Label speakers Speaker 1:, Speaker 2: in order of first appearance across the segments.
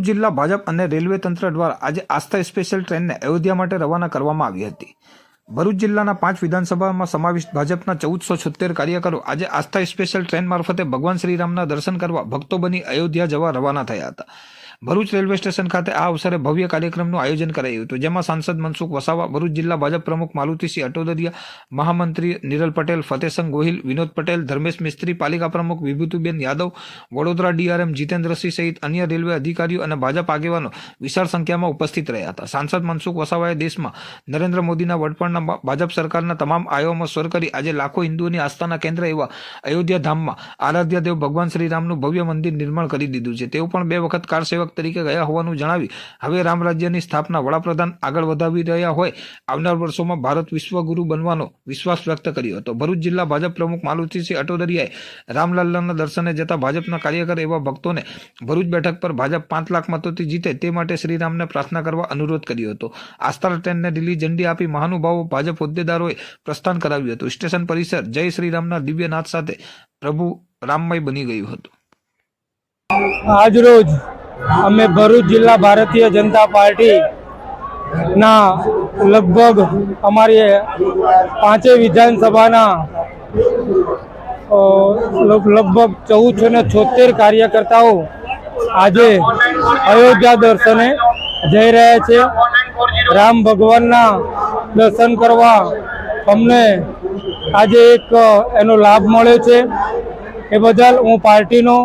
Speaker 1: જિલ્લા ભાજપ અને રેલવે તંત્ર દ્વારા આજે આસ્થા સ્પેશિયલ ટ્રેનને અયોધ્યા માટે રવાના કરવામાં આવી હતી. ભરૂચ જિલ્લાના પાંચ વિધાનસભામાં સમાવિષ્ટ ભાજપના ચૌદસો છોતેર કાર્યકરો આજે આસ્થા સ્પેશિયલ ટ્રેન મારફતે ભગવાન શ્રીરામના દર્શન કરવા ભક્તો બની અયોધ્યા જવા રવાના થયા હતા. ભરૂચ રેલવે સ્ટેશન ખાતે આ અવસરે ભવ્ય કાર્યક્રમનું આયોજન કરાયું હતું, જેમાં સાંસદ મનસુખ વસાવા, ભરૂચ જિલ્લા ભાજપ પ્રમુખ માલુતિસિંહ અટોદરિયા, મહામંત્રી નિરલ પટેલ ફતેસંગ ગોહિલ, વિનોદ પટેલ, ધર્મેશ મિસ્ત્રી, પાલિકા પ્રમુખ વિભૂતિબેન યાદવ, વડોદરા ડીઆરએમ જીતેન્દ્રસિંહ સહિત અન્ય રેલવે અધિકારીઓ અને ભાજપ આગેવાનો વિશાળ સંખ્યામાં ઉપસ્થિત રહ્યા હતા. સાંસદ મનસુખ વસાવાએ દેશમાં નરેન્દ્ર મોદીના વડપણના ભાજપ સરકારના તમામ આયોમાં સ્વર કરી આજે લાખો હિન્દુઓની આસ્થાના કેન્દ્ર એવા અયોધ્યા ધામમાં આરાધ્ય દેવ ભગવાન શ્રીરામનું ભવ્ય મંદિર નિર્માણ કરી દીધું છે. તેઓ પણ બે વખત કાર સેવક તરીકે ગયા હોવાનું જણાવી હવે રામરાજ્યની સ્થાપના વડાપ્રધાન આગળ વધાવી રહ્યા હોય, આવનાર વર્ષોમાં ભારત વિશ્વગુરુ બનવાનો વિશ્વાસ વ્યક્ત કર્યો હતો. ભરૂચ જિલ્લા ભાજપ પ્રમુખ માલુતિસિંહ અટોદરિયાએ રામલાલાના દર્શને જતા ભાજપના કાર્યકર એવા ભક્તોને ભરૂચ બેઠક પર ભાજપ પાંચ લાખ મતોથી જીતે તે માટે શ્રીરામને પ્રાર્થના કરવા અનુરોધ કર્યો હતો. આસ્થા ટ્રેનને લીલી ઝંડી આપી મહાનુભાવો ભાજપ હોદ્દેદારોએ પ્રસ્થાન કરાવ્યું હતું. સ્ટેશન પરિસર જય શ્રીરામના દિવ્ય નાદ સાથે પ્રભુ રામમય બની ગયું હતું.
Speaker 2: આજરોજ અમે ભરૂચ જિલ્લા ભારતીય જનતા પાર્ટી ના લગભગ અમારી પાંચે વિધાનસભાના લગભગ ચૌદસો ને છોતેર કાર્યકર્તાઓ આજે અયોધ્યા દર્શને જઈ રહ્યા છે. રામ ભગવાનના દર્શન કરવા અમને આજે એક એનો લાભ મળ્યો છે. એ બદલ હું પાર્ટીનો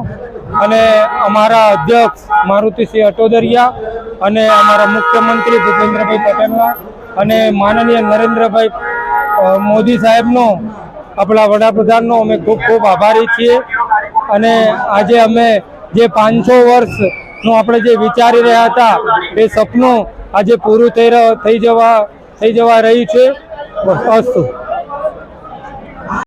Speaker 2: અને અમારા અધ્યક્ષ મારુતિસિંહ અટોદરિયા અને અમારા મુખ્યમંત્રી ભૂપેન્દ્રભાઈ પટેલના અને માનનીય નરેન્દ્રભાઈ મોદી સાહેબનો, આપણા વડાપ્રધાનનો અમે ખૂબ ખૂબ આભારી છીએ. અને આજે અમે જે પાંચસો વર્ષનું આપણે જે વિચારી રહ્યા હતા, એ સપનું આજે પૂરું થઈ થઈ જવા થઈ જવા રહ્યું છે. અસ્તુ.